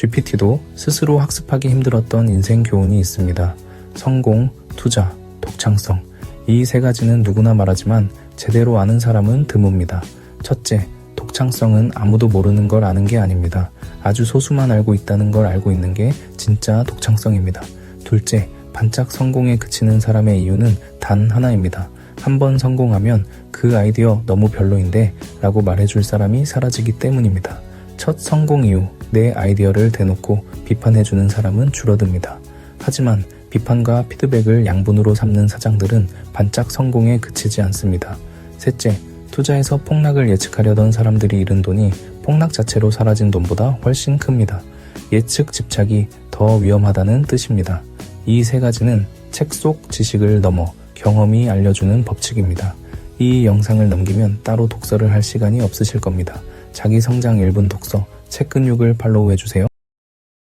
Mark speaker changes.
Speaker 1: GPT도 스스로 학습하기 힘들었던 인생 교훈이 있습니다. 성공, 투자, 독창성. 이 세 가지는 누구나 말하지만 제대로 아는 사람은 드뭅니다. 첫째, 독창성은 아무도 모르는 걸 아는 게 아닙니다. 아주 소수만 알고 있다는 걸 알고 있는 게 진짜 독창성입니다. 둘째, 반짝 성공에 그치는 사람의 이유는 단 하나입니다. 한번 성공하면 그 아이디어 너무 별로인데 라고 말해줄 사람이 사라지기 때문입니다. 첫 성공 이후 내 아이디어를 대놓고 비판해주는 사람은 줄어듭니다. 하지만 비판과 피드백을 양분으로 삼는 사장들은 반짝 성공에 그치지 않습니다. 셋째, 투자에서 폭락을 예측하려던 사람들이 잃은 돈이 폭락 자체로 사라진 돈보다 훨씬 큽니다. 예측 집착이 더 위험하다는 뜻입니다. 이 세 가지는 책 속 지식을 넘어 경험이 알려주는 법칙입니다. 이 영상을 넘기면 따로 독서를 할 시간이 없으실 겁니다. 자기 성장 1분 독서, 책 근육을 팔로우 해주세요.